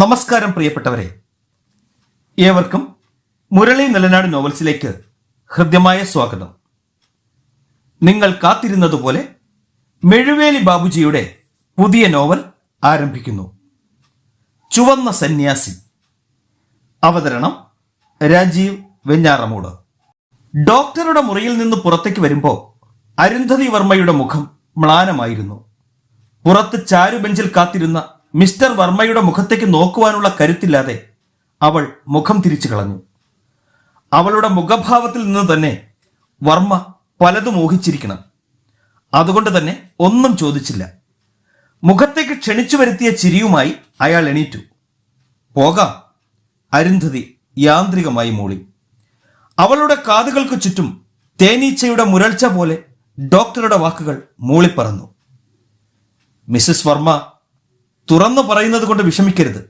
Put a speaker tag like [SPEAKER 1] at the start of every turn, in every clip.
[SPEAKER 1] നമസ്കാരം പ്രിയപ്പെട്ടവരെ ഏവർക്കും മുരളി നിലനാട് നോവൽസിലേക്ക് ഹൃദ്യമായ സ്വാഗതം നിങ്ങൾ കാത്തിരുന്നതുപോലെ മെഴുവേലി ബാബുജിയുടെ പുതിയ നോവൽ ആരംഭിക്കുന്നു ചുവന്ന സന്യാസി അവതരണം രാജീവ് വെഞ്ഞാറമൂട് ഡോക്ടറുടെ മുറിയിൽ നിന്ന് പുറത്തേക്ക് വരുമ്പോൾ അരുന്ധതി വർമ്മയുടെ മുഖം മ്ലാനമായിരുന്നു പുറത്ത് ചാരുബെഞ്ചിൽ കാത്തിരുന്ന മിസ്റ്റർ വർമ്മയുടെ മുഖത്തേക്ക് നോക്കുവാനുള്ള കരുത്തില്ലാതെ അവൾ മുഖം തിരിച്ചു കളഞ്ഞു അവളുടെ മുഖഭാവത്തിൽ നിന്ന് തന്നെ വർമ്മ പലതും ഊഹിച്ചിരിക്കണം അതുകൊണ്ട് തന്നെ ഒന്നും ചോദിച്ചില്ല മുഖത്തേക്ക് ക്ഷണിച്ചു വരുത്തിയ ചിരിയുമായി അയാൾ എണീറ്റു പോകാം അരുന്ധതി യാന്ത്രികമായി മൂളി അവളുടെ കാതുകൾക്ക് ചുറ്റും തേനീച്ചയുടെ മുരൾച്ച പോലെ ഡോക്ടറുടെ വാക്കുകൾ മൂളിപ്പറന്നു മിസ്സസ് വർമ്മ തുറന്നു പറയുന്നത് കൊണ്ട് വിഷമിക്കരുത്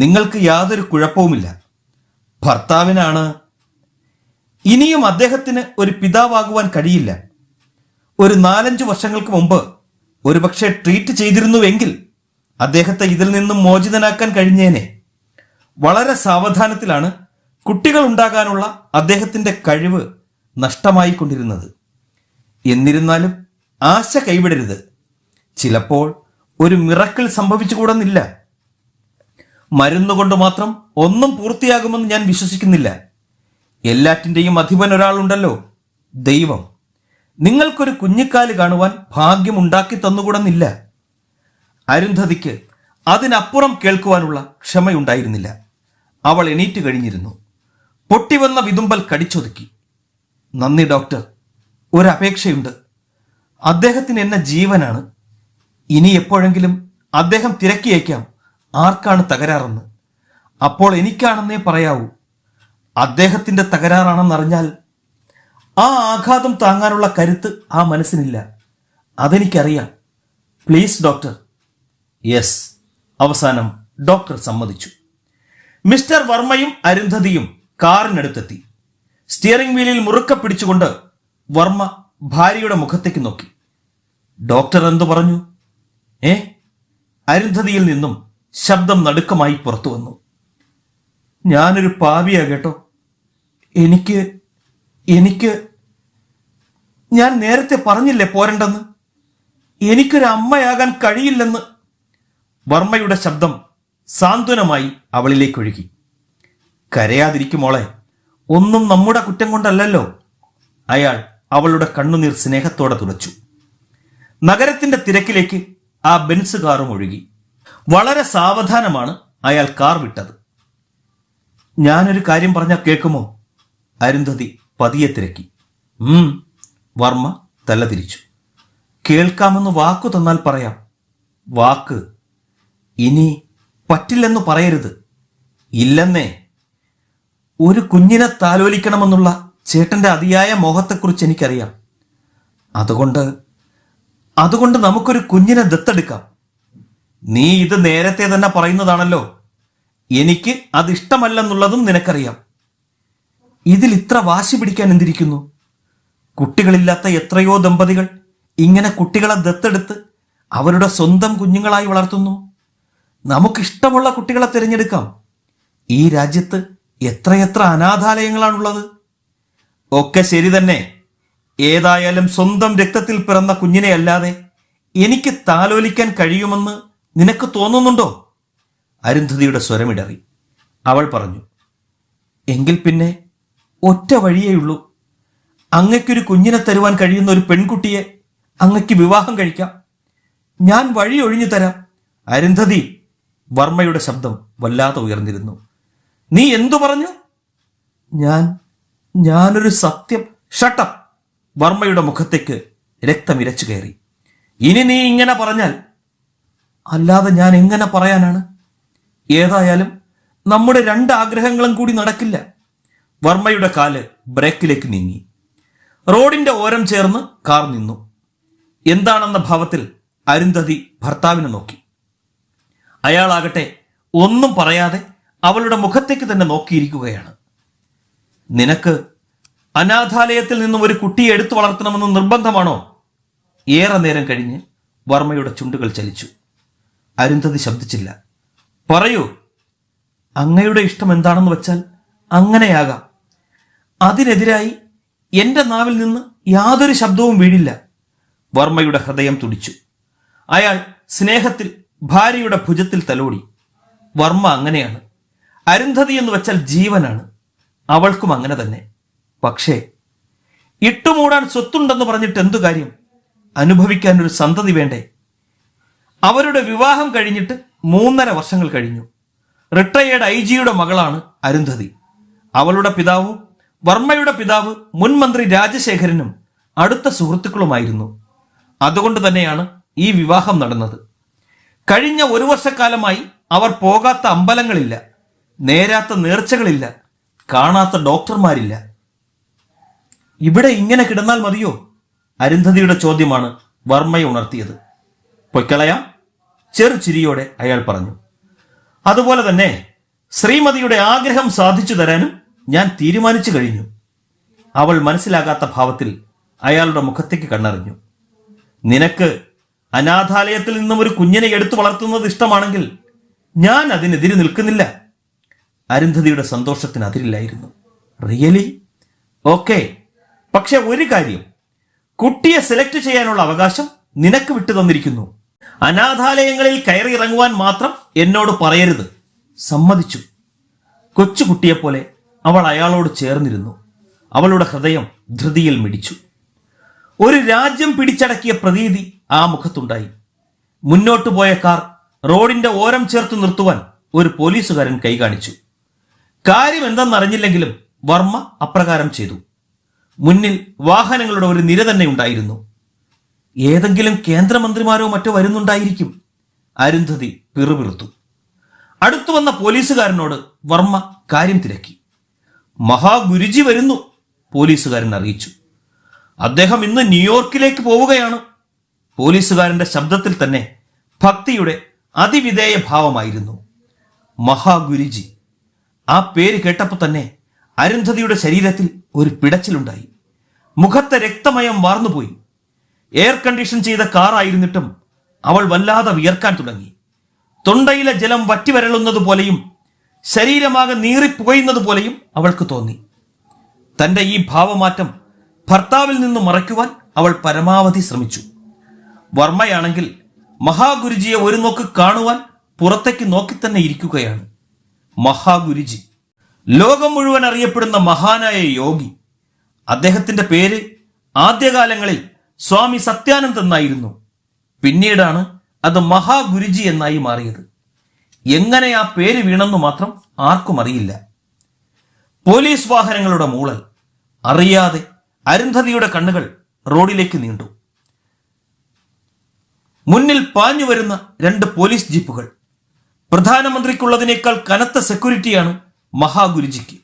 [SPEAKER 1] നിങ്ങൾക്ക് യാതൊരു കുഴപ്പവുമില്ല ഭർത്താവിനാണ് ഇനിയും അദ്ദേഹത്തിന് ഒരു പിതാവാകുവാൻ കഴിയില്ല ഒരു നാലഞ്ച് വർഷങ്ങൾക്ക് മുമ്പ് ഒരുപക്ഷെ ട്രീറ്റ് ചെയ്തിരുന്നുവെങ്കിൽ അദ്ദേഹത്തെ ഇതിൽ നിന്നും മോചിതനാക്കാൻ കഴിഞ്ഞേനെ വളരെ സാവധാനത്തിലാണ് കുട്ടികൾ ഉണ്ടാകാനുള്ള അദ്ദേഹത്തിൻ്റെ കഴിവ് നഷ്ടമായിക്കൊണ്ടിരുന്നത് എന്നിരുന്നാലും ആശ കൈവിടരുത് ചിലപ്പോൾ ഒരു മിറക്കിൾ സംഭവിച്ചു മരുന്ന് കൊണ്ട് മാത്രം ഒന്നും പൂർത്തിയാകുമെന്ന് ഞാൻ വിശ്വസിക്കുന്നില്ല എല്ലാറ്റിൻ്റെയും അധിപൻ ഒരാളുണ്ടല്ലോ ദൈവം നിങ്ങൾക്കൊരു കുഞ്ഞിക്കാല് കാണുവാൻ ഭാഗ്യം ഉണ്ടാക്കി തന്നുകൂടുന്നില്ല അരുന്ധതിക്ക് അതിനപ്പുറം കേൾക്കുവാനുള്ള ക്ഷമയുണ്ടായിരുന്നില്ല അവൾ എണീറ്റ് കഴിഞ്ഞിരുന്നു പൊട്ടിവന്ന വിതുമ്പൽ കടിച്ചൊതുക്കി നന്ദി ഡോക്ടർ ഒരപേക്ഷയുണ്ട് അദ്ദേഹത്തിന് എന്നെ ജീവനാണ് ഇനി എപ്പോഴെങ്കിലും അദ്ദേഹം തിരക്കിയേക്കാം ആർക്കാണ് തകരാറെന്ന് അപ്പോൾ എനിക്കാണെന്നേ പറയാവൂ അദ്ദേഹത്തിൻ്റെ തകരാറാണെന്നറിഞ്ഞാൽ ആ ആഘാതം താങ്ങാനുള്ള കരുത്ത് ആ മനസ്സിനില്ല അതെനിക്കറിയാം പ്ലീസ് ഡോക്ടർ യെസ് അവസാനം ഡോക്ടർ സമ്മതിച്ചു മിസ്റ്റർ വർമ്മയും അരുന്ധതിയും കാറിനടുത്തെത്തി സ്റ്റിയറിംഗ് വീലിൽ മുറുക്ക പിടിച്ചുകൊണ്ട് വർമ്മ ഭാര്യയുടെ മുഖത്തേക്ക് നോക്കി ഡോക്ടർ എന്തു പറഞ്ഞു ഏ അരുന്ധതിയിൽ നിന്നും ശബ്ദം നടുക്കമായി പുറത്തു വന്നു ഞാനൊരു പാവിയാ കേട്ടോ എനിക്ക് എനിക്ക് ഞാൻ നേരത്തെ പറഞ്ഞില്ലേ പോരണ്ടെന്ന് എനിക്കൊരു അമ്മയാകാൻ കഴിയില്ലെന്ന് വർമ്മയുടെ ശബ്ദം സാന്ത്വനമായി ഒഴുകി കരയാതിരിക്കുമോളെ ഒന്നും നമ്മുടെ കുറ്റം കൊണ്ടല്ലല്ലോ അയാൾ അവളുടെ കണ്ണുനീർ സ്നേഹത്തോടെ തുടച്ചു നഗരത്തിന്റെ തിരക്കിലേക്ക് ആ ബെൻസ് കാറും ഒഴുകി വളരെ സാവധാനമാണ് അയാൾ കാർ വിട്ടത് ഞാനൊരു കാര്യം പറഞ്ഞാൽ കേൾക്കുമോ അരുന്ധതി പതിയെ തിരക്കി ഉം വർമ്മ തല തിരിച്ചു കേൾക്കാമെന്ന് വാക്കു തന്നാൽ പറയാം വാക്ക് ഇനി പറ്റില്ലെന്ന് പറയരുത് ഇല്ലെന്നേ ഒരു കുഞ്ഞിനെ താലോലിക്കണമെന്നുള്ള ചേട്ടന്റെ അതിയായ മോഹത്തെക്കുറിച്ച് എനിക്കറിയാം അതുകൊണ്ട് അതുകൊണ്ട് നമുക്കൊരു കുഞ്ഞിനെ ദത്തെടുക്കാം നീ ഇത് നേരത്തെ തന്നെ പറയുന്നതാണല്ലോ എനിക്ക് അതിഷ്ടമല്ലെന്നുള്ളതും നിനക്കറിയാം ഇതിൽ ഇത്ര വാശി പിടിക്കാൻ എന്തിരിക്കുന്നു കുട്ടികളില്ലാത്ത എത്രയോ ദമ്പതികൾ ഇങ്ങനെ കുട്ടികളെ ദത്തെടുത്ത് അവരുടെ സ്വന്തം കുഞ്ഞുങ്ങളായി വളർത്തുന്നു നമുക്കിഷ്ടമുള്ള കുട്ടികളെ തിരഞ്ഞെടുക്കാം ഈ രാജ്യത്ത് എത്രയെത്ര അനാഥാലയങ്ങളാണുള്ളത് ഒക്കെ ശരി തന്നെ ഏതായാലും സ്വന്തം രക്തത്തിൽ പിറന്ന കുഞ്ഞിനെ അല്ലാതെ എനിക്ക് താലോലിക്കാൻ കഴിയുമെന്ന് നിനക്ക് തോന്നുന്നുണ്ടോ അരുന്ധതിയുടെ സ്വരമിടറി അവൾ പറഞ്ഞു എങ്കിൽ പിന്നെ ഒറ്റ വഴിയേയുള്ളൂ അങ്ങക്കൊരു കുഞ്ഞിനെ തരുവാൻ കഴിയുന്ന ഒരു പെൺകുട്ടിയെ അങ്ങക്ക് വിവാഹം കഴിക്കാം ഞാൻ വഴി ഒഴിഞ്ഞു തരാം അരുന്ധതി വർമ്മയുടെ ശബ്ദം വല്ലാതെ ഉയർന്നിരുന്നു നീ എന്തു പറഞ്ഞു ഞാൻ ഞാനൊരു സത്യം ഷട്ടം വർമ്മയുടെ മുഖത്തേക്ക് രക്തം ഇരച്ചു കയറി ഇനി നീ ഇങ്ങനെ പറഞ്ഞാൽ അല്ലാതെ ഞാൻ എങ്ങനെ പറയാനാണ് ഏതായാലും നമ്മുടെ രണ്ട് ആഗ്രഹങ്ങളും കൂടി നടക്കില്ല വർമ്മയുടെ കാല് ബ്രേക്കിലേക്ക് നീങ്ങി റോഡിന്റെ ഓരം ചേർന്ന് കാർ നിന്നു എന്താണെന്ന ഭാവത്തിൽ അരുന്ധതി ഭർത്താവിനെ നോക്കി അയാളാകട്ടെ ഒന്നും പറയാതെ അവളുടെ മുഖത്തേക്ക് തന്നെ നോക്കിയിരിക്കുകയാണ് നിനക്ക് അനാഥാലയത്തിൽ നിന്നും ഒരു കുട്ടിയെ എടുത്തു വളർത്തണമെന്ന് നിർബന്ധമാണോ ഏറെ നേരം കഴിഞ്ഞ് വർമ്മയുടെ ചുണ്ടുകൾ ചലിച്ചു അരുന്ധതി ശബ്ദിച്ചില്ല പറയൂ അങ്ങയുടെ ഇഷ്ടം എന്താണെന്ന് വെച്ചാൽ അങ്ങനെയാകാം അതിനെതിരായി എന്റെ നാവിൽ നിന്ന് യാതൊരു ശബ്ദവും വീഴില്ല വർമ്മയുടെ ഹൃദയം തുടിച്ചു അയാൾ സ്നേഹത്തിൽ ഭാര്യയുടെ ഭുജത്തിൽ തലോടി വർമ്മ അങ്ങനെയാണ് അരുന്ധതി എന്ന് വെച്ചാൽ ജീവനാണ് അവൾക്കും അങ്ങനെ തന്നെ പക്ഷേ ഇട്ടുമൂടാൻ സ്വത്തുണ്ടെന്ന് പറഞ്ഞിട്ട് എന്തു കാര്യം അനുഭവിക്കാൻ ഒരു സന്തതി വേണ്ടേ അവരുടെ വിവാഹം കഴിഞ്ഞിട്ട് മൂന്നര വർഷങ്ങൾ കഴിഞ്ഞു റിട്ടയേർഡ് ഐ ജിയുടെ മകളാണ് അരുന്ധതി അവളുടെ പിതാവ് വർമ്മയുടെ പിതാവ് മുൻമന്ത്രി രാജശേഖരനും അടുത്ത സുഹൃത്തുക്കളുമായിരുന്നു അതുകൊണ്ട് തന്നെയാണ് ഈ വിവാഹം നടന്നത് കഴിഞ്ഞ ഒരു വർഷക്കാലമായി അവർ പോകാത്ത അമ്പലങ്ങളില്ല നേരാത്ത നേർച്ചകളില്ല കാണാത്ത ഡോക്ടർമാരില്ല ഇവിടെ ഇങ്ങനെ കിടന്നാൽ മതിയോ അരുന്ധതിയുടെ ചോദ്യമാണ് വർമ്മയെ ഉണർത്തിയത് പൊയ്ക്കളയ ചെറു ചിരിയോടെ അയാൾ പറഞ്ഞു അതുപോലെ തന്നെ ശ്രീമതിയുടെ ആഗ്രഹം സാധിച്ചു തരാനും ഞാൻ തീരുമാനിച്ചു കഴിഞ്ഞു അവൾ മനസ്സിലാകാത്ത ഭാവത്തിൽ അയാളുടെ മുഖത്തേക്ക് കണ്ണറിഞ്ഞു നിനക്ക് അനാഥാലയത്തിൽ നിന്നും ഒരു കുഞ്ഞിനെ എടുത്തു വളർത്തുന്നത് ഇഷ്ടമാണെങ്കിൽ ഞാൻ അതിനെതിരെ നിൽക്കുന്നില്ല അരുന്ധതിയുടെ സന്തോഷത്തിന് അതിരില്ലായിരുന്നു റിയലി ഓക്കേ പക്ഷെ ഒരു കാര്യം കുട്ടിയെ സെലക്ട് ചെയ്യാനുള്ള അവകാശം നിനക്ക് വിട്ടു തന്നിരിക്കുന്നു അനാഥാലയങ്ങളിൽ കയറി ഇറങ്ങുവാൻ മാത്രം എന്നോട് പറയരുത് സമ്മതിച്ചു കൊച്ചുകുട്ടിയെപ്പോലെ അവൾ അയാളോട് ചേർന്നിരുന്നു അവളുടെ ഹൃദയം ധൃതിയിൽ മിടിച്ചു ഒരു രാജ്യം പിടിച്ചടക്കിയ പ്രതീതി ആ മുഖത്തുണ്ടായി മുന്നോട്ടു പോയ കാർ റോഡിന്റെ ഓരം ചേർത്ത് നിർത്തുവാൻ ഒരു പോലീസുകാരൻ കൈകാണിച്ചു കാര്യം എന്തെന്നറിഞ്ഞില്ലെങ്കിലും വർമ്മ അപ്രകാരം ചെയ്തു മുന്നിൽ വാഹനങ്ങളുടെ ഒരു നിര തന്നെ ഉണ്ടായിരുന്നു ഏതെങ്കിലും കേന്ദ്രമന്ത്രിമാരോ മറ്റോ വരുന്നുണ്ടായിരിക്കും അരുന്ധതി പിറുപിറുത്തു അടുത്തു വന്ന പോലീസുകാരനോട് വർമ്മ കാര്യം തിരക്കി മഹാഗുരുജി വരുന്നു പോലീസുകാരൻ അറിയിച്ചു അദ്ദേഹം ഇന്ന് ന്യൂയോർക്കിലേക്ക് പോവുകയാണ് പോലീസുകാരന്റെ ശബ്ദത്തിൽ തന്നെ ഭക്തിയുടെ അതിവിധേയ ഭാവമായിരുന്നു മഹാഗുരുജി ആ പേര് കേട്ടപ്പോൾ തന്നെ അരുന്ധതിയുടെ ശരീരത്തിൽ ഒരു പിടച്ചിലുണ്ടായി മുഖത്തെ രക്തമയം വാർന്നുപോയി എയർ കണ്ടീഷൻ ചെയ്ത കാറായിരുന്നിട്ടും അവൾ വല്ലാതെ വിയർക്കാൻ തുടങ്ങി തൊണ്ടയിലെ ജലം വറ്റിവരളുന്നത് പോലെയും ശരീരമാകെ നീറിപ്പുകയുന്നത് പോലെയും അവൾക്ക് തോന്നി തന്റെ ഈ ഭാവമാറ്റം ഭർത്താവിൽ നിന്ന് മറയ്ക്കുവാൻ അവൾ പരമാവധി ശ്രമിച്ചു വർമ്മയാണെങ്കിൽ മഹാഗുരുജിയെ ഒരു നോക്ക് കാണുവാൻ പുറത്തേക്ക് നോക്കി തന്നെ ഇരിക്കുകയാണ് മഹാഗുരുജി ലോകം മുഴുവൻ അറിയപ്പെടുന്ന മഹാനായ യോഗി അദ്ദേഹത്തിന്റെ പേര് ആദ്യകാലങ്ങളിൽ സ്വാമി സത്യാനന്ദ് എന്നായിരുന്നു പിന്നീടാണ് അത് മഹാഗുരുജി എന്നായി മാറിയത് എങ്ങനെ ആ പേര് വീണെന്ന് മാത്രം ആർക്കും അറിയില്ല പോലീസ് വാഹനങ്ങളുടെ മൂളൽ അറിയാതെ അരുന്ധതിയുടെ കണ്ണുകൾ റോഡിലേക്ക് നീണ്ടു മുന്നിൽ പാഞ്ഞു വരുന്ന രണ്ട് പോലീസ് ജീപ്പുകൾ പ്രധാനമന്ത്രിക്കുള്ളതിനേക്കാൾ കനത്ത സെക്യൂരിറ്റിയാണ് മഹാഗുരുജിക്ക്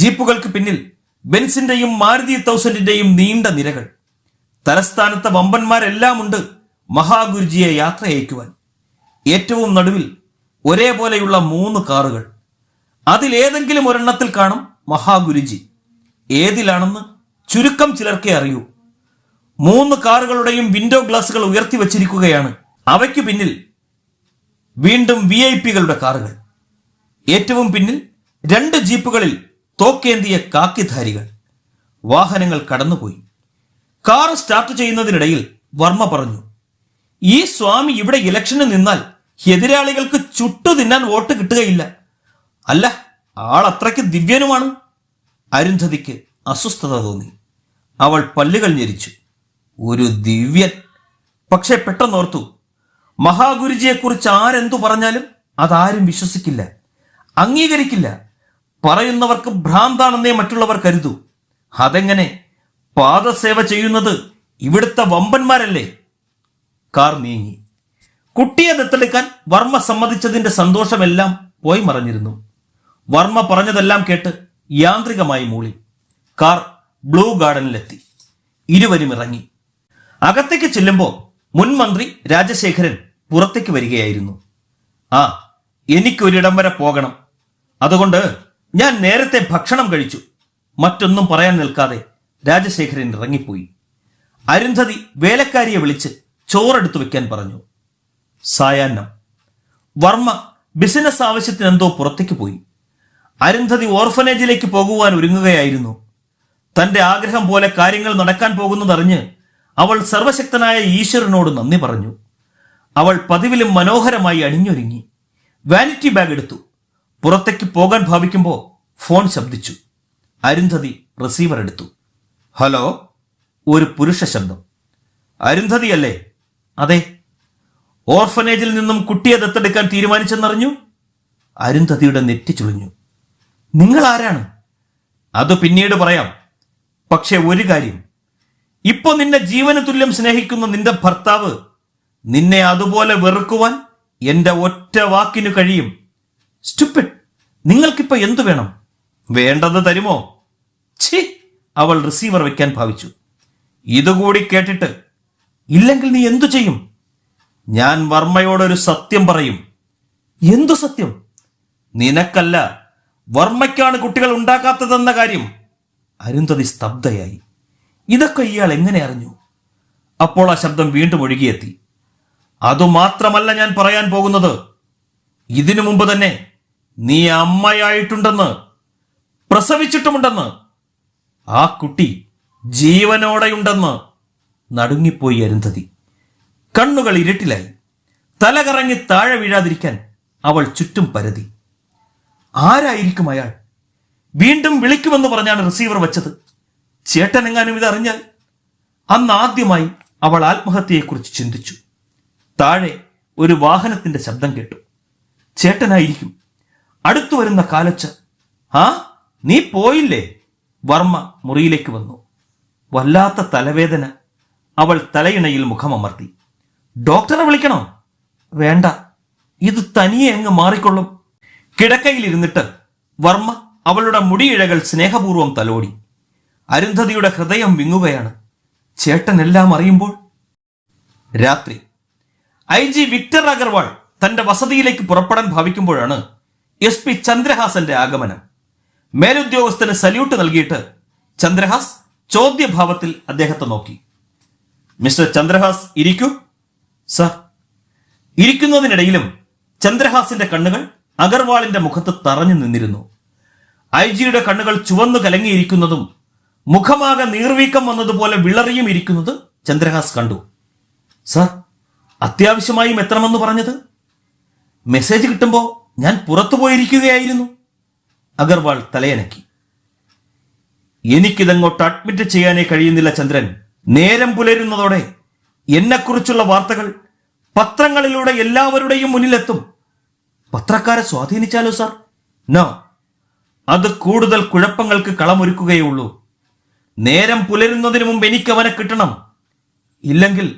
[SPEAKER 1] ജീപ്പുകൾക്ക് പിന്നിൽ ബെൻസിന്റെയും മാരുതി തൗസൻഡിന്റെയും നീണ്ട നിരകൾ തലസ്ഥാനത്തെ വമ്പന്മാരെല്ലാം ഉണ്ട് മഹാഗുരുജിയെ അയക്കുവാൻ ഏറ്റവും നടുവിൽ ഒരേപോലെയുള്ള മൂന്ന് കാറുകൾ അതിലേതെങ്കിലും ഒരെണ്ണത്തിൽ കാണും മഹാഗുരുജി ഏതിലാണെന്ന് ചുരുക്കം ചിലർക്കേ അറിയൂ മൂന്ന് കാറുകളുടെയും വിൻഡോ ഗ്ലാസുകൾ ഉയർത്തി വച്ചിരിക്കുകയാണ് അവയ്ക്ക് പിന്നിൽ വീണ്ടും വി ഐ പികളുടെ കാറുകൾ ഏറ്റവും പിന്നിൽ രണ്ട് ജീപ്പുകളിൽ തോക്കേന്തിയ കാക്കിധാരികൾ വാഹനങ്ങൾ കടന്നുപോയി കാർ സ്റ്റാർട്ട് ചെയ്യുന്നതിനിടയിൽ വർമ്മ പറഞ്ഞു ഈ സ്വാമി ഇവിടെ ഇലക്ഷന് നിന്നാൽ എതിരാളികൾക്ക് ചുട്ടു തിന്നാൻ വോട്ട് കിട്ടുകയില്ല അല്ല ആളത്രയ്ക്ക് ദിവ്യനുമാണ് അരുന്ധതിക്ക് അസ്വസ്ഥത തോന്നി അവൾ പല്ലുകൾ ഞെരിച്ചു ഒരു ദിവ്യൻ പക്ഷെ പെട്ടെന്നോർത്തു മഹാഗുരുജിയെക്കുറിച്ച് ആരെന്തു പറഞ്ഞാലും അതാരും വിശ്വസിക്കില്ല അംഗീകരിക്കില്ല പറയുന്നവർക്ക് ഭ്രാന്താണെന്നേ മറ്റുള്ളവർ കരുതൂ അതെങ്ങനെ പാദസേവ ചെയ്യുന്നത് ഇവിടുത്തെ വമ്പന്മാരല്ലേ കാർ നീങ്ങി കുട്ടിയെ ദത്തെടുക്കാൻ വർമ്മ സമ്മതിച്ചതിന്റെ സന്തോഷമെല്ലാം പോയി മറഞ്ഞിരുന്നു വർമ്മ പറഞ്ഞതെല്ലാം കേട്ട് യാന്ത്രികമായി മൂളി കാർ ബ്ലൂ ഗാർഡനിലെത്തി ഇരുവരും ഇറങ്ങി അകത്തേക്ക് ചെല്ലുമ്പോൾ മുൻമന്ത്രി രാജശേഖരൻ പുറത്തേക്ക് വരികയായിരുന്നു ആ എനിക്കൊരിടം വരെ പോകണം അതുകൊണ്ട് ഞാൻ നേരത്തെ ഭക്ഷണം കഴിച്ചു മറ്റൊന്നും പറയാൻ നിൽക്കാതെ രാജശേഖരൻ ഇറങ്ങിപ്പോയി അരുന്ധതി വേലക്കാരിയെ വിളിച്ച് ചോറെടുത്തു വെക്കാൻ പറഞ്ഞു സായാഹ്നം വർമ്മ ബിസിനസ് ആവശ്യത്തിന് എന്തോ പുറത്തേക്ക് പോയി അരുന്ധതി ഓർഫനേജിലേക്ക് പോകുവാൻ ഒരുങ്ങുകയായിരുന്നു തന്റെ ആഗ്രഹം പോലെ കാര്യങ്ങൾ നടക്കാൻ പോകുന്നതറിഞ്ഞ് അവൾ സർവശക്തനായ ഈശ്വരനോട് നന്ദി പറഞ്ഞു അവൾ പതിവിലും മനോഹരമായി അണിഞ്ഞൊരുങ്ങി വാനിറ്റി ബാഗ് എടുത്തു പുറത്തേക്ക് പോകാൻ ഭാവിക്കുമ്പോൾ ഫോൺ ശബ്ദിച്ചു അരുന്ധതി റിസീവർ എടുത്തു ഹലോ ഒരു പുരുഷ ശബ്ദം അരുന്ധതി അല്ലേ അതെ ഓർഫനേജിൽ നിന്നും കുട്ടിയെ ദത്തെടുക്കാൻ തീരുമാനിച്ചെന്നറിഞ്ഞു അരുന്ധതിയുടെ നെറ്റി ചുളിഞ്ഞു നിങ്ങൾ ആരാണ് അത് പിന്നീട് പറയാം പക്ഷേ ഒരു കാര്യം ഇപ്പോ നിന്നെ ജീവന തുല്യം സ്നേഹിക്കുന്ന നിന്റെ ഭർത്താവ് നിന്നെ അതുപോലെ വെറുക്കുവാൻ എന്റെ ഒറ്റ വാക്കിനു കഴിയും സ്റ്റുപ്പിഡ് നിങ്ങൾക്കിപ്പൊ എന്തു വേണം വേണ്ടത് തരുമോ ചി അവൾ റിസീവർ വെക്കാൻ ഭാവിച്ചു ഇതുകൂടി കേട്ടിട്ട് ഇല്ലെങ്കിൽ നീ എന്തു ചെയ്യും ഞാൻ വർമ്മയോടൊരു സത്യം പറയും എന്തു സത്യം നിനക്കല്ല വർമ്മയ്ക്കാണ് കുട്ടികൾ ഉണ്ടാക്കാത്തതെന്ന കാര്യം അരുന്ധതി സ്തബ്ധയായി ഇതൊക്കെ ഇയാൾ എങ്ങനെ അറിഞ്ഞു അപ്പോൾ ആ ശബ്ദം വീണ്ടും ഒഴുകിയെത്തി അതുമാത്രമല്ല ഞാൻ പറയാൻ പോകുന്നത് ഇതിനു മുമ്പ് തന്നെ നീ അമ്മയായിട്ടുണ്ടെന്ന് പ്രസവിച്ചിട്ടുമുണ്ടെന്ന് ആ കുട്ടി ജീവനോടെയുണ്ടെന്ന് നടുങ്ങിപ്പോയി അരുന്ധതി കണ്ണുകൾ ഇരുട്ടിലായി തലകറങ്ങി താഴെ വീഴാതിരിക്കാൻ അവൾ ചുറ്റും പരതി ആരായിരിക്കും അയാൾ വീണ്ടും വിളിക്കുമെന്ന് പറഞ്ഞാണ് റിസീവർ വച്ചത് ചേട്ടനെങ്ങാനും ഇതറിഞ്ഞാൽ അന്ന് ആദ്യമായി അവൾ ആത്മഹത്യയെക്കുറിച്ച് ചിന്തിച്ചു താഴെ ഒരു വാഹനത്തിന്റെ ശബ്ദം കേട്ടു ചേട്ടനായിരിക്കും അടുത്തു വരുന്ന കാലച്ച് ആ നീ പോയില്ലേ വർമ്മ മുറിയിലേക്ക് വന്നു വല്ലാത്ത തലവേദന അവൾ തലയിണയിൽ മുഖമമർത്തി ഡോക്ടറെ വിളിക്കണോ വേണ്ട ഇത് തനിയെ അങ്ങ് മാറിക്കൊള്ളും കിടക്കയിലിരുന്നിട്ട് വർമ്മ അവളുടെ മുടിയിഴകൾ സ്നേഹപൂർവ്വം തലോടി അരുന്ധതിയുടെ ഹൃദയം വിങ്ങുകയാണ് ചേട്ടനെല്ലാം അറിയുമ്പോൾ രാത്രി ഐ ജി വിക്ടർ അഗർവാൾ തന്റെ വസതിയിലേക്ക് പുറപ്പെടാൻ ഭാവിക്കുമ്പോഴാണ് എസ് പി ചന്ദ്രഹാസന്റെ ആഗമനം മേലുദ്യോഗസ്ഥന് സല്യൂട്ട് നൽകിയിട്ട് ചന്ദ്രഹാസ് ചോദ്യഭാവത്തിൽ അദ്ദേഹത്തെ നോക്കി മിസ്റ്റർ ചന്ദ്രഹാസ് ഇരിക്കൂ സർ ഇരിക്കുന്നതിനിടയിലും ചന്ദ്രഹാസിന്റെ കണ്ണുകൾ അഗർവാളിന്റെ മുഖത്ത് തറഞ്ഞു നിന്നിരുന്നു ഐ ജിയുടെ കണ്ണുകൾ ചുവന്നു കലങ്ങിയിരിക്കുന്നതും മുഖമാകെ നീർവീക്കം വന്നതുപോലെ വിളറിയും ഇരിക്കുന്നത് ചന്ദ്രഹാസ് കണ്ടു സർ അത്യാവശ്യമായും എത്തണമെന്ന് പറഞ്ഞത് മെസ്സേജ് കിട്ടുമ്പോൾ ഞാൻ പുറത്തു പോയിരിക്കുകയായിരുന്നു അഗർവാൾ തലയനക്കി എനിക്കിതങ്ങോട്ട് അഡ്മിറ്റ് ചെയ്യാനേ കഴിയുന്നില്ല ചന്ദ്രൻ നേരം പുലരുന്നതോടെ എന്നെക്കുറിച്ചുള്ള വാർത്തകൾ പത്രങ്ങളിലൂടെ എല്ലാവരുടെയും മുന്നിലെത്തും പത്രക്കാരെ സ്വാധീനിച്ചാലോ സാർ നോ അത് കൂടുതൽ കുഴപ്പങ്ങൾക്ക് കളമൊരുക്കുകയുള്ളൂ നേരം പുലരുന്നതിന് മുമ്പ് എനിക്ക് അവനെ കിട്ടണം ഇല്ലെങ്കിൽ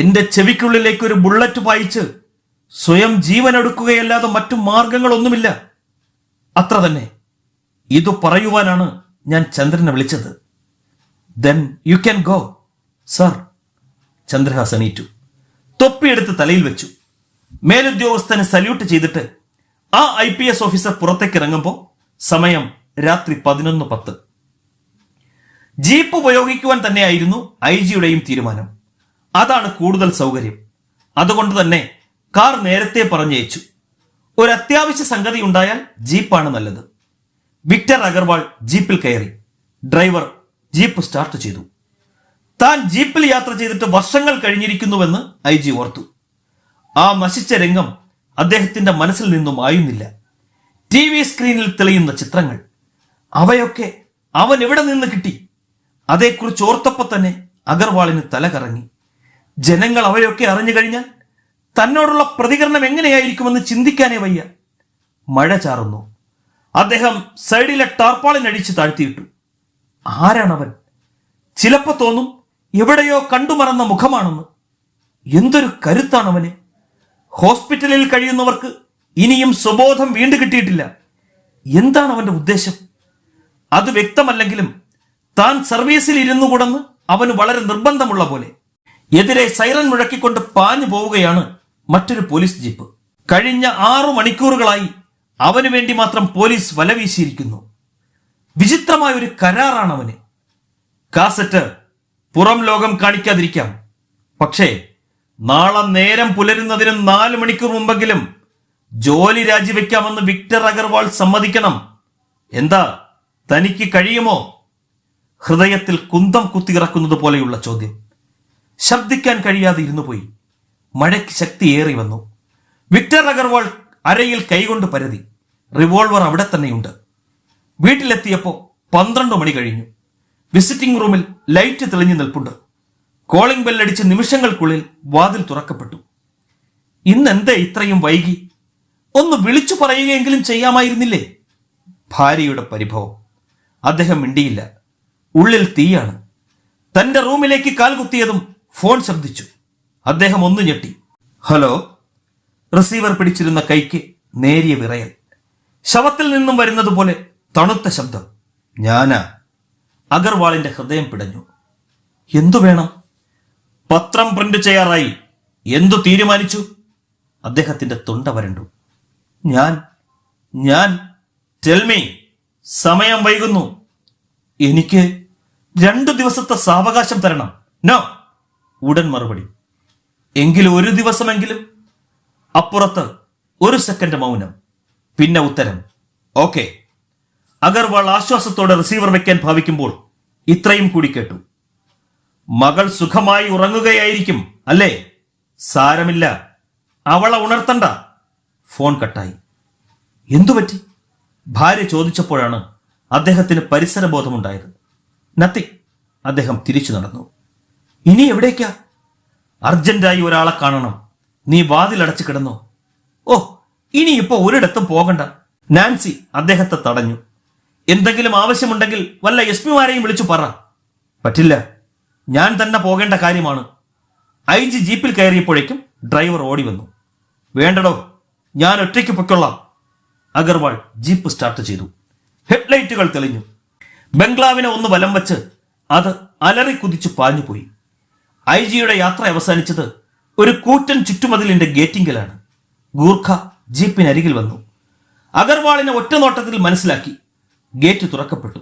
[SPEAKER 1] എന്റെ ചെവിക്കുള്ളിലേക്ക് ഒരു ബുള്ളറ്റ് പായിച്ച് സ്വയം ജീവനെടുക്കുകയല്ലാതെ മറ്റു മാർഗങ്ങളൊന്നുമില്ല അത്ര തന്നെ ഇത് പറയുവാനാണ് ഞാൻ ചന്ദ്രനെ വിളിച്ചത് then you can go sir Chandrahas എണീറ്റു തൊപ്പിയെടുത്ത് തലയിൽ വെച്ചു മേലുദ്യോഗസ്ഥന് സല്യൂട്ട് ചെയ്തിട്ട് ആ ഐ പി എസ് ഓഫീസർ പുറത്തേക്ക് ഇറങ്ങുമ്പോൾ സമയം രാത്രി പതിനൊന്ന് പത്ത് ജീപ്പ് ഉപയോഗിക്കുവാൻ തന്നെയായിരുന്നു ഐ ജിയുടെയും തീരുമാനം അതാണ് കൂടുതൽ സൗകര്യം അതുകൊണ്ട് തന്നെ കാർ നേരത്തെ പറഞ്ഞയച്ചു ഒരു അത്യാവശ്യ സംഗതി ഉണ്ടായാൽ ജീപ്പാണ് നല്ലത് വിക്ടർ അഗർവാൾ ജീപ്പിൽ കയറി ഡ്രൈവർ ജീപ്പ് സ്റ്റാർട്ട് ചെയ്തു താൻ ജീപ്പിൽ യാത്ര ചെയ്തിട്ട് വർഷങ്ങൾ കഴിഞ്ഞിരിക്കുന്നുവെന്ന് ഐ ജി ഓർത്തു ആ നശിച്ച രംഗം അദ്ദേഹത്തിന്റെ മനസ്സിൽ നിന്നും ആയുന്നില്ല ടി വി സ്ക്രീനിൽ തെളിയുന്ന ചിത്രങ്ങൾ അവയൊക്കെ അവൻ എവിടെ നിന്ന് കിട്ടി അതേക്കുറിച്ച് ഓർത്തപ്പോ തന്നെ അഗർവാളിന് തല കറങ്ങി ജനങ്ങൾ അവയൊക്കെ അറിഞ്ഞു കഴിഞ്ഞാൽ തന്നോടുള്ള പ്രതികരണം എങ്ങനെയായിരിക്കുമെന്ന് ചിന്തിക്കാനേ വയ്യ മഴ ചാറുന്നു അദ്ദേഹം സൈഡിലെ ടാർപ്പാളിനടിച്ച് താഴ്ത്തിയിട്ടു ആരാണവൻ ചിലപ്പോൾ തോന്നും എവിടെയോ കണ്ടുമറന്ന മുഖമാണെന്ന് എന്തൊരു കരുത്താണവന് ഹോസ്പിറ്റലിൽ കഴിയുന്നവർക്ക് ഇനിയും സ്വബോധം വീണ്ടു കിട്ടിയിട്ടില്ല എന്താണ് അവന്റെ ഉദ്ദേശം അത് വ്യക്തമല്ലെങ്കിലും താൻ സർവീസിൽ ഇരുന്നു അവന് വളരെ നിർബന്ധമുള്ള പോലെ എതിരെ സൈറൻ മുഴക്കിക്കൊണ്ട് പാഞ്ഞു പോവുകയാണ് മറ്റൊരു പോലീസ് ജീപ്പ് കഴിഞ്ഞ ആറു മണിക്കൂറുകളായി അവന് വേണ്ടി മാത്രം പോലീസ് വലവീശിയിരിക്കുന്നു വിചിത്രമായ ഒരു കരാറാണ് അവന് കാസറ്റ് പുറം ലോകം കാണിക്കാതിരിക്കാം പക്ഷേ നാളെ നേരം പുലരുന്നതിന് നാല് മണിക്കൂർ മുമ്പെങ്കിലും ജോലി രാജിവെക്കാമെന്ന് വിക്ടർ അഗർവാൾ സമ്മതിക്കണം എന്താ തനിക്ക് കഴിയുമോ ഹൃദയത്തിൽ കുന്തം കുത്തിയിറക്കുന്നത് പോലെയുള്ള ചോദ്യം ശബ്ദിക്കാൻ കഴിയാതെ ഇരുന്നു പോയി മഴയ്ക്ക് ശക്തിയേറി വന്നു വിക്ടർ അഗർവാൾ അരയിൽ കൈകൊണ്ട് പരതി റിവോൾവർ അവിടെ തന്നെയുണ്ട് വീട്ടിലെത്തിയപ്പോൾ പന്ത്രണ്ട് മണി കഴിഞ്ഞു വിസിറ്റിംഗ് റൂമിൽ ലൈറ്റ് തെളിഞ്ഞു നിൽപ്പുണ്ട് കോളിംഗ് ബെല്ലടിച്ച് നിമിഷങ്ങൾക്കുള്ളിൽ വാതിൽ തുറക്കപ്പെട്ടു ഇന്നെന്തേ ഇത്രയും വൈകി ഒന്ന് വിളിച്ചു പറയുകയെങ്കിലും ചെയ്യാമായിരുന്നില്ലേ ഭാര്യയുടെ പരിഭവം അദ്ദേഹം മിണ്ടിയില്ല ഉള്ളിൽ തീയാണ് തന്റെ റൂമിലേക്ക് കാൽ കുത്തിയതും ഫോൺ ശബ്ദിച്ചു അദ്ദേഹം ഒന്ന് ഞെട്ടി ഹലോ റിസീവർ പിടിച്ചിരുന്ന കൈക്ക് നേരിയ വിറയൽ ശവത്തിൽ നിന്നും വരുന്നത് പോലെ തണുത്ത ശബ്ദം ഞാനാ അഗർവാളിന്റെ ഹൃദയം പിടഞ്ഞു എന്തു വേണം പത്രം പ്രിന്റ് ചെയ്യാറായി എന്തു തീരുമാനിച്ചു അദ്ദേഹത്തിന്റെ തൊണ്ട വരണ്ടു ഞാൻ ഞാൻ ടെൽമി സമയം വൈകുന്നു എനിക്ക് രണ്ടു ദിവസത്തെ സാവകാശം തരണം നോ ഉടൻ മറുപടി എങ്കിലും ഒരു ദിവസമെങ്കിലും അപ്പുറത്ത് ഒരു സെക്കൻഡ് മൗനം പിന്നെ ഉത്തരം ഓക്കെ അഗർവാൾ ആശ്വാസത്തോടെ റിസീവർ വെക്കാൻ ഭാവിക്കുമ്പോൾ ഇത്രയും കൂടി കേട്ടു മകൾ സുഖമായി ഉറങ്ങുകയായിരിക്കും അല്ലേ സാരമില്ല അവളെ ഉണർത്തണ്ട ഫോൺ കട്ടായി എന്തുപറ്റി ഭാര്യ ചോദിച്ചപ്പോഴാണ് അദ്ദേഹത്തിന് പരിസരബോധമുണ്ടായത് നത്തി അദ്ദേഹം തിരിച്ചു നടന്നു ഇനി എവിടേക്കാ അർജന്റായി ഒരാളെ കാണണം നീ വാതിലടച്ചു കിടന്നോ ഓ ഇനിയിപ്പോ ഒരിടത്തും പോകണ്ട നാൻസി അദ്ദേഹത്തെ തടഞ്ഞു എന്തെങ്കിലും ആവശ്യമുണ്ടെങ്കിൽ വല്ല എസ് പിമാരെയും വിളിച്ചു പറ പറ്റില്ല ഞാൻ തന്നെ പോകേണ്ട കാര്യമാണ് ഐ ജി ജീപ്പിൽ കയറിയപ്പോഴേക്കും ഡ്രൈവർ ഓടി വന്നു വേണ്ടടോ ഞാൻ ഒറ്റയ്ക്ക് പൊയ്ക്കൊള്ളാം അഗർവാൾ ജീപ്പ് സ്റ്റാർട്ട് ചെയ്തു ഹെഡ്ലൈറ്റുകൾ തെളിഞ്ഞു ബംഗ്ലാവിനെ ഒന്ന് വലം വച്ച് അത് അലറി കുതിച്ചു പാഞ്ഞുപോയി ഐ ജിയുടെ യാത്ര അവസാനിച്ചത് ഒരു കൂറ്റൻ ചുറ്റുമതിലിന്റെ ഗേറ്റിങ്കലാണ് ഗൂർഖ ജീപ്പിനരികിൽ വന്നു അഗർവാളിനെ ഒറ്റ നോട്ടത്തിൽ മനസ്സിലാക്കി ഗേറ്റ് തുറക്കപ്പെട്ടു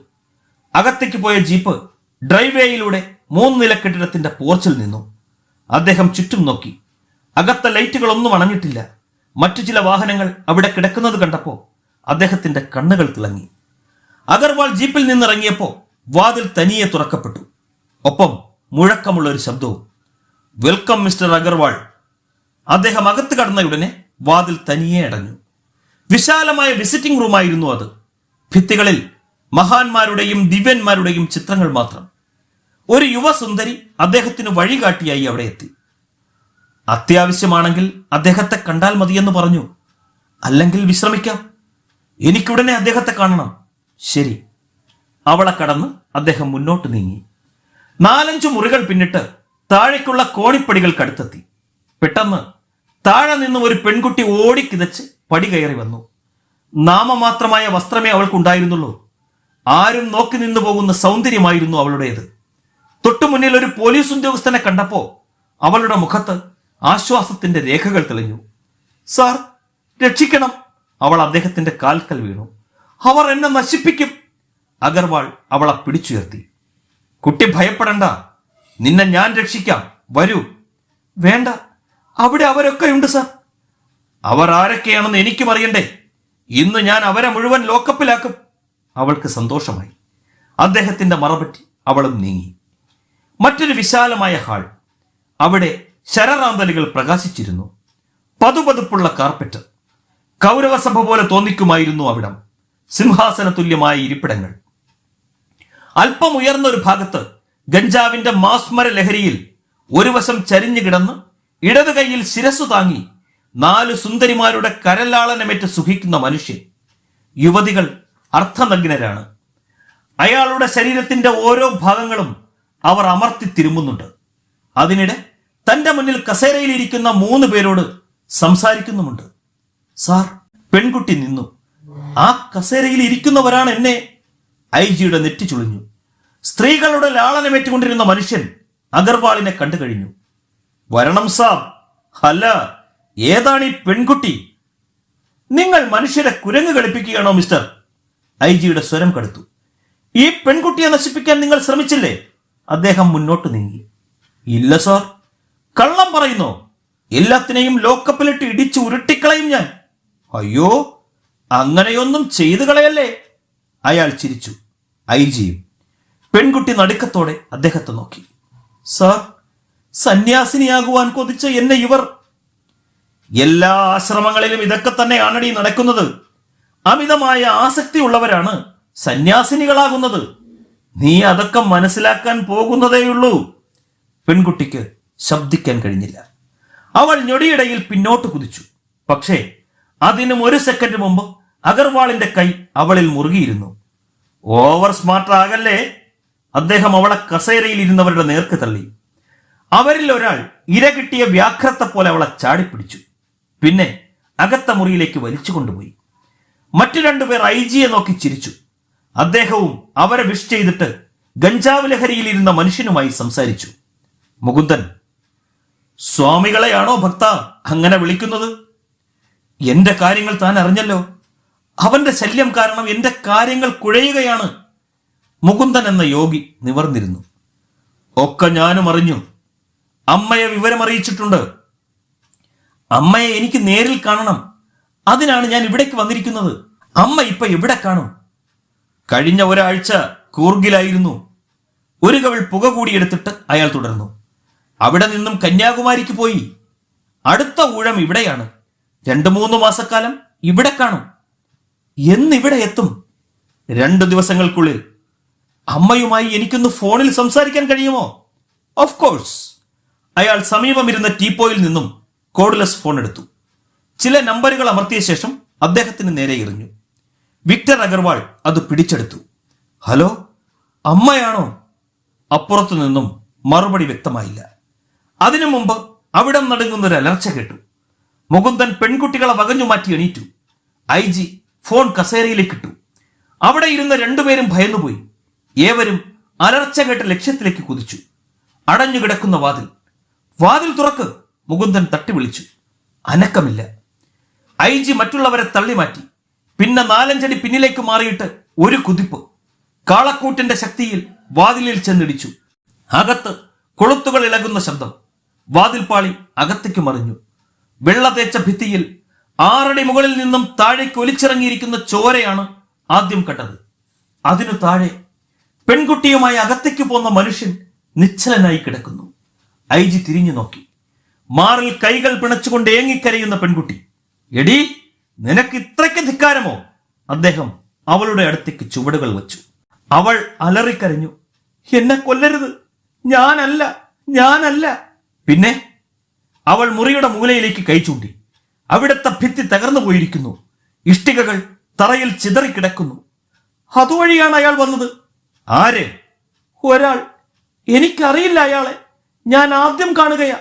[SPEAKER 1] അകത്തേക്ക് പോയ ജീപ്പ് ഡ്രൈവേയിലൂടെ മൂന്ന് നില കെട്ടിടത്തിന്റെ പോർച്ചിൽ നിന്നു അദ്ദേഹം ചുറ്റും നോക്കി അകത്തെ ലൈറ്റുകളൊന്നും അണഞ്ഞിട്ടില്ല മറ്റു ചില വാഹനങ്ങൾ അവിടെ കിടക്കുന്നത് കണ്ടപ്പോൾ അദ്ദേഹത്തിന്റെ കണ്ണുകൾ തിളങ്ങി അഗർവാൾ ജീപ്പിൽ നിന്നിറങ്ങിയപ്പോൾ വാതിൽ തനിയെ തുറക്കപ്പെട്ടു ഒപ്പം മുഴക്കമുള്ള ഒരു ശബ്ദവും വെൽക്കം മിസ്റ്റർ അഗർവാൾ അദ്ദേഹം അകത്ത് ഉടനെ വാതിൽ തനിയെ അടഞ്ഞു വിശാലമായ വിസിറ്റിംഗ് റൂമായിരുന്നു അത് ഭിത്തികളിൽ മഹാന്മാരുടെയും ദിവ്യന്മാരുടെയും ചിത്രങ്ങൾ മാത്രം ഒരു യുവസുന്ദരി അദ്ദേഹത്തിന് വഴികാട്ടിയായി അവിടെ എത്തി അത്യാവശ്യമാണെങ്കിൽ അദ്ദേഹത്തെ കണ്ടാൽ മതിയെന്ന് പറഞ്ഞു അല്ലെങ്കിൽ വിശ്രമിക്കാം എനിക്കുടനെ അദ്ദേഹത്തെ കാണണം ശരി അവളെ കടന്ന് അദ്ദേഹം മുന്നോട്ട് നീങ്ങി നാലഞ്ചു മുറികൾ പിന്നിട്ട് താഴേക്കുള്ള കോണിപ്പടികൾക്കടുത്തെത്തി പെട്ടെന്ന് താഴെ നിന്നും ഒരു പെൺകുട്ടി ഓടിക്കിതച്ച് പടി കയറി വന്നു നാമമാത്രമായ വസ്ത്രമേ അവൾക്കുണ്ടായിരുന്നുള്ളൂ ആരും നോക്കി നിന്നു പോകുന്ന സൗന്ദര്യമായിരുന്നു അവളുടേത് തൊട്ടുമുന്നിൽ ഒരു പോലീസ് ഉദ്യോഗസ്ഥനെ കണ്ടപ്പോ അവളുടെ മുഖത്ത് ആശ്വാസത്തിന്റെ രേഖകൾ തെളിഞ്ഞു സാർ രക്ഷിക്കണം അവൾ അദ്ദേഹത്തിന്റെ കാൽക്കൽ വീണു അവർ എന്നെ നശിപ്പിക്കും അഗർവാൾ അവളെ പിടിച്ചുയർത്തി കുട്ടി ഭയപ്പെടണ്ട നിന്നെ ഞാൻ രക്ഷിക്കാം വരൂ വേണ്ട അവിടെ അവരൊക്കെ ഉണ്ട് സാർ അവർ ആരൊക്കെയാണെന്ന് എനിക്കും അറിയണ്ടേ ഇന്ന് ഞാൻ അവരെ മുഴുവൻ ലോക്കപ്പിലാക്കും അവൾക്ക് സന്തോഷമായി അദ്ദേഹത്തിന്റെ മറപറ്റി അവളും നീങ്ങി മറ്റൊരു വിശാലമായ ഹാൾ അവിടെ ശരറാന്തലുകൾ പ്രകാശിച്ചിരുന്നു പതുപതുപ്പുള്ള കാർപ്പറ്റ് കൗരവസഭ പോലെ തോന്നിക്കുമായിരുന്നു അവിടം സിംഹാസന തുല്യമായ ഇരിപ്പിടങ്ങൾ അല്പം ഉയർന്ന ഒരു ഭാഗത്ത് ഗഞ്ചാവിന്റെ മാസ്മര ലഹരിയിൽ ഒരു വശം ചരിഞ്ഞു കിടന്ന് ഇടതു കൈയിൽ ശിരസു താങ്ങി നാല് സുന്ദരിമാരുടെ കരലാളനമേറ്റ് സുഖിക്കുന്ന മനുഷ്യൻ യുവതികൾ അർത്ഥനഗ്നരാണ് അയാളുടെ ശരീരത്തിന്റെ ഓരോ ഭാഗങ്ങളും അവർ അമർത്തി തിരുമ്പുന്നുണ്ട് അതിനിടെ തന്റെ മുന്നിൽ കസേരയിൽ ഇരിക്കുന്ന മൂന്ന് പേരോട് സംസാരിക്കുന്നുമുണ്ട് സാർ പെൺകുട്ടി നിന്നു ആ കസേരയിൽ ഇരിക്കുന്നവരാണ് എന്നെ ഐ ജിയുടെ നെറ്റി ചുളിഞ്ഞു സ്ത്രീകളുടെ ലാളനമേറ്റുകൊണ്ടിരുന്ന മനുഷ്യൻ അഗർവാളിനെ കണ്ടു കഴിഞ്ഞു വരണം സാബ് അല്ല ഏതാണ് ഈ പെൺകുട്ടി നിങ്ങൾ മനുഷ്യരെ കുരങ്ങ് കളിപ്പിക്കുകയാണോ മിസ്റ്റർ ഐ ജിയുടെ സ്വരം കടുത്തു ഈ പെൺകുട്ടിയെ നശിപ്പിക്കാൻ നിങ്ങൾ ശ്രമിച്ചില്ലേ അദ്ദേഹം മുന്നോട്ട് നീങ്ങി ഇല്ല സാർ കള്ളം പറയുന്നു എല്ലാത്തിനെയും ലോക്കപ്പിലിട്ട് ഇടിച്ചു ഉരുട്ടിക്കളയും ഞാൻ അയ്യോ അങ്ങനെയൊന്നും ചെയ്തു കളയല്ലേ അയാൾ ചിരിച്ചു ഐ ജിയും പെൺകുട്ടി നടുക്കത്തോടെ അദ്ദേഹത്തെ നോക്കി സാർ സന്യാസിനിയാകുവാൻ കൊതിച്ച എന്നെ ഇവർ എല്ലാ ആശ്രമങ്ങളിലും ഇതൊക്കെ തന്നെയാണടി നടക്കുന്നത് അമിതമായ ഉള്ളവരാണ് സന്യാസിനികളാകുന്നത് നീ അതൊക്കെ മനസ്സിലാക്കാൻ പോകുന്നതേയുള്ളൂ പെൺകുട്ടിക്ക് ശബ്ദിക്കാൻ കഴിഞ്ഞില്ല അവൾ ഞൊടിയിടയിൽ പിന്നോട്ട് കുതിച്ചു പക്ഷേ അതിനും ഒരു സെക്കൻഡ് മുമ്പ് അഗർവാളിന്റെ കൈ അവളിൽ മുറുകിയിരുന്നു ഓവർ സ്മാർട്ട് ആകല്ലേ അദ്ദേഹം അവളെ കസേരയിൽ ഇരുന്നവരുടെ നേർക്ക് തള്ളി അവരിൽ ഒരാൾ ഇര കിട്ടിയ വ്യാഘ്രത്തെ പോലെ അവളെ ചാടിപ്പിടിച്ചു പിന്നെ അകത്ത മുറിയിലേക്ക് വലിച്ചു കൊണ്ടുപോയി മറ്റു രണ്ടുപേർ ഐ ജിയെ നോക്കി ചിരിച്ചു അദ്ദേഹവും അവരെ വിഷ് ചെയ്തിട്ട് ഗഞ്ചാവ് ലഹരിയിലിരുന്ന മനുഷ്യനുമായി സംസാരിച്ചു മുകുന്ദൻ സ്വാമികളെയാണോ ഭക്ത അങ്ങനെ വിളിക്കുന്നത് എന്റെ കാര്യങ്ങൾ താൻ അറിഞ്ഞല്ലോ അവന്റെ ശല്യം കാരണം എന്റെ കാര്യങ്ങൾ കുഴയുകയാണ് മുകുന്ദൻ എന്ന യോഗി നിവർന്നിരുന്നു ഒക്കെ ഞാനും അറിഞ്ഞു അമ്മയെ വിവരം അറിയിച്ചിട്ടുണ്ട് അമ്മയെ എനിക്ക് നേരിൽ കാണണം അതിനാണ് ഞാൻ ഇവിടേക്ക് വന്നിരിക്കുന്നത് അമ്മ ഇപ്പൊ എവിടെ കാണും കഴിഞ്ഞ ഒരാഴ്ച കൂർഗിലായിരുന്നു ഒരു കവിൾ പുക കൂടിയെടുത്തിട്ട് അയാൾ തുടർന്നു അവിടെ നിന്നും കന്യാകുമാരിക്ക് പോയി അടുത്ത ഊഴം ഇവിടെയാണ് രണ്ടു മൂന്ന് മാസക്കാലം ഇവിടെ കാണും എന്നിവിടെ എത്തും രണ്ടു ദിവസങ്ങൾക്കുള്ളിൽ അമ്മയുമായി എനിക്കൊന്ന് ഫോണിൽ സംസാരിക്കാൻ കഴിയുമോ ഓഫ് കോഴ്സ് അയാൾ സമീപമിരുന്ന ടീപ്പോയിൽ നിന്നും കോഡ്ലെസ് ഫോൺ എടുത്തു ചില നമ്പറുകൾ അമർത്തിയ ശേഷം അദ്ദേഹത്തിന് നേരെ എറിഞ്ഞു വിക്ടർ അഗർവാൾ അത് പിടിച്ചെടുത്തു ഹലോ അമ്മയാണോ അപ്പുറത്തു നിന്നും മറുപടി വ്യക്തമായില്ല അതിനു മുമ്പ് അവിടം നടുങ്ങുന്നൊരു അലർച്ച കേട്ടു മുകുന്ദൻ പെൺകുട്ടികളെ വകഞ്ഞു മാറ്റി എണീറ്റു ഐ ജി ഫോൺ കസേരയിലേക്ക് ഇട്ടു അവിടെ ഇരുന്ന രണ്ടുപേരും ഭയന്നുപോയി ഏവരും അലർച്ച കേട്ട ലക്ഷ്യത്തിലേക്ക് കുതിച്ചു അടഞ്ഞു കിടക്കുന്ന വാതിൽ വാതിൽ തുറക്ക് മുകുന്ദൻ തട്ടി വിളിച്ചു അനക്കമില്ല ഐ ജി മറ്റുള്ളവരെ മാറ്റി പിന്നെ നാലഞ്ചടി പിന്നിലേക്ക് മാറിയിട്ട് ഒരു കുതിപ്പ് കാളക്കൂട്ടിന്റെ ശക്തിയിൽ വാതിലിൽ ചെന്നിടിച്ചു അകത്ത് കൊളുത്തുകൾ ഇളകുന്ന ശബ്ദം വാതിൽപ്പാളി അകത്തേക്ക് മറിഞ്ഞു വെള്ള തേച്ച ഭിത്തിയിൽ ആറടി മുകളിൽ നിന്നും താഴേക്ക് ഒലിച്ചിറങ്ങിയിരിക്കുന്ന ചോരയാണ് ആദ്യം കണ്ടത് അതിനു താഴെ പെൺകുട്ടിയുമായി അകത്തേക്ക് പോന്ന മനുഷ്യൻ നിശ്ചലനായി കിടക്കുന്നു ഐ ജി തിരിഞ്ഞു നോക്കി മാറിൽ കൈകൾ പിണച്ചുകൊണ്ട് ഏങ്ങിക്കരയുന്ന പെൺകുട്ടി എടി നിനക്ക് ഇത്രയ്ക്ക് ധിക്കാരമോ അദ്ദേഹം അവളുടെ അടുത്തേക്ക് ചുവടുകൾ വച്ചു അവൾ അലറിക്കരഞ്ഞു എന്നെ കൊല്ലരുത് ഞാനല്ല ഞാനല്ല പിന്നെ അവൾ മുറിയുടെ മൂലയിലേക്ക് കൈ ചൂണ്ടി അവിടുത്തെ ഭിത്തി തകർന്നു പോയിരിക്കുന്നു ഇഷ്ടികകൾ തറയിൽ ചിതറിക്കിടക്കുന്നു അതുവഴിയാണ് അയാൾ വന്നത് ആര് ഒരാൾ എനിക്കറിയില്ല അയാളെ ഞാൻ ആദ്യം കാണുകയാ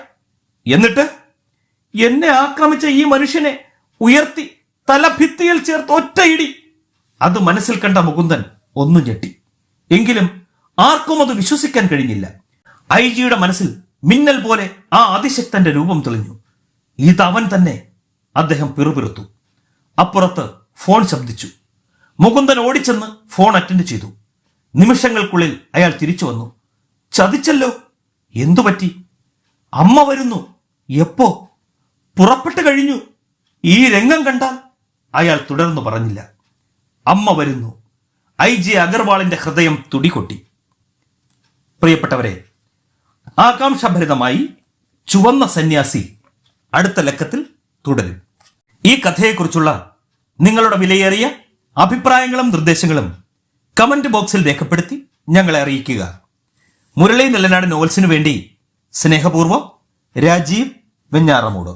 [SPEAKER 1] എന്നിട്ട് എന്നെ ആക്രമിച്ച ഈ മനുഷ്യനെ ഉയർത്തി തലഭിത്തിയിൽ ചേർത്ത് ഒറ്റയിടി അത് മനസ്സിൽ കണ്ട മുകുന്ദൻ ഒന്നു ഞെട്ടി എങ്കിലും ആർക്കും അത് വിശ്വസിക്കാൻ കഴിഞ്ഞില്ല ഐ ജിയുടെ മനസ്സിൽ മിന്നൽ പോലെ ആ അതിശക്തന്റെ രൂപം തെളിഞ്ഞു ഇതവൻ തന്നെ അദ്ദേഹം പിറുപിറുത്തു അപ്പുറത്ത് ഫോൺ ശബ്ദിച്ചു മുകുന്ദൻ ഓടിച്ചെന്ന് ഫോൺ അറ്റൻഡ് ചെയ്തു നിമിഷങ്ങൾക്കുള്ളിൽ അയാൾ തിരിച്ചു വന്നു ചതിച്ചല്ലോ എന്തുപറ്റി അമ്മ വരുന്നു എപ്പോ പുറപ്പെട്ടു കഴിഞ്ഞു ഈ രംഗം കണ്ടാൽ അയാൾ തുടർന്നു പറഞ്ഞില്ല അമ്മ വരുന്നു ഐ ജെ അഗർവാളിന്റെ ഹൃദയം തുടികൊട്ടി പ്രിയപ്പെട്ടവരെ ആകാംക്ഷഭരിതമായി ചുവന്ന സന്യാസി അടുത്ത ലക്കത്തിൽ തുടരും ഈ കഥയെക്കുറിച്ചുള്ള നിങ്ങളുടെ വിലയേറിയ അഭിപ്രായങ്ങളും നിർദ്ദേശങ്ങളും കമന്റ് ബോക്സിൽ രേഖപ്പെടുത്തി ഞങ്ങളെ അറിയിക്കുക മുരളി നെല്ലനാട് നോവൽസിനു വേണ്ടി സ്നേഹപൂർവ്വം രാജീവ് വെഞ്ഞാറമൂട്